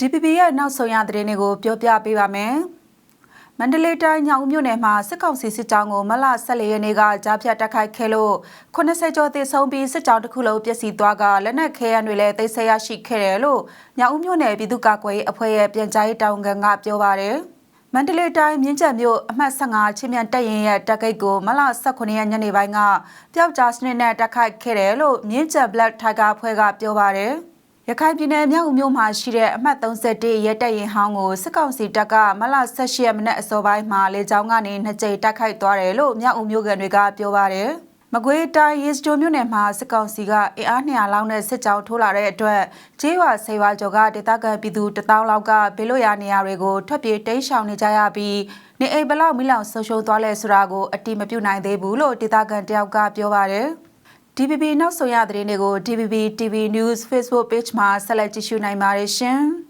DPP ရဲ့နောက်ဆုံးရသတင်းတွေကိုပြောပြပေးပါမယ်။မန္တလေးတိုင်းညောင်ဦးမြို့နယ်မှာစစ်ကောင်စီစစ်ကြောင်းကိုမလ14ရက်နေ့ကကြားဖြတ်တိုက်ခိုက်ခဲ့လို့80ကျော်သေဆုံးပြီးစစ်ကြောင်းတစ်ခုလုံးပျက်စီးသွားကလက်နက်ခဲယမ်းတွေလည်းသိမ်းဆည်းရရှိခဲ့တယ်လို့ညောင်ဦးမြို့နယ်ပြည်သူ့ကာကွယ်ရေးအဖွဲ့ရဲ့ပြန်ကြားရေးတာဝန်ခံကပြောပါရယ်။မန္တလေးတိုင်းမြင်းကျက်မြို့အမှတ်15ချင်းမြန်တပ်ရင်ရဲ့တပ်ကိတ်ကိုမလ18ရက်ညနေပိုင်းကပျောက်ကြားစနစ်နဲ့တိုက်ခိုက်ခဲ့တယ်လို့မြင်းကျက် Black Tiger အဖွဲ့ကပြောပါရယ်။ ရခိုင်ပြည်နယ်မြောက်ဦးမြို့မှာရှိတဲ့အမှတ်31ရဲတပ်ရင်ဟောင်းကိုစစ်ကောင်စီတပ်ကမလ18ရက်မနက်အစောပိုင်းမှာလေကြောင်းကနေနှစ်ကြိမ်တိုက်ခိုက်သွားတယ်လို့မြောက်ဦးမြို့ကန်တွေကပြောပါတယ်။မကွေးတိုင်းရေစတိုမြို့နယ်မှာစစ်ကောင်စီကအင်အား200လောက်နဲ့စစ်ကြောင်းထိုးလာတဲ့အတွက်ကျေးရွာဆေးရွာကျော်ကဒေသခံပြည်သူ1000လောက်ကဘေးလွတ်ရာနေရာတွေကိုထွက်ပြေးတိမ်းရှောင်နေကြရပြီးနေအိမ်ဘလောက်မိလောင်ဆုံးရှုံးသွားလဲဆိုတာကိုအတိမပြုနိုင်သေးဘူးလို့ဒေသခံတယောက်ကပြောပါတယ်။ DPP နောက်ဆုံးရသတင်းတွေကို DPP TV News Facebook Page မှာဆက်လက်ကြည့်ရှုနိုင်ပါတယ်ရှင်။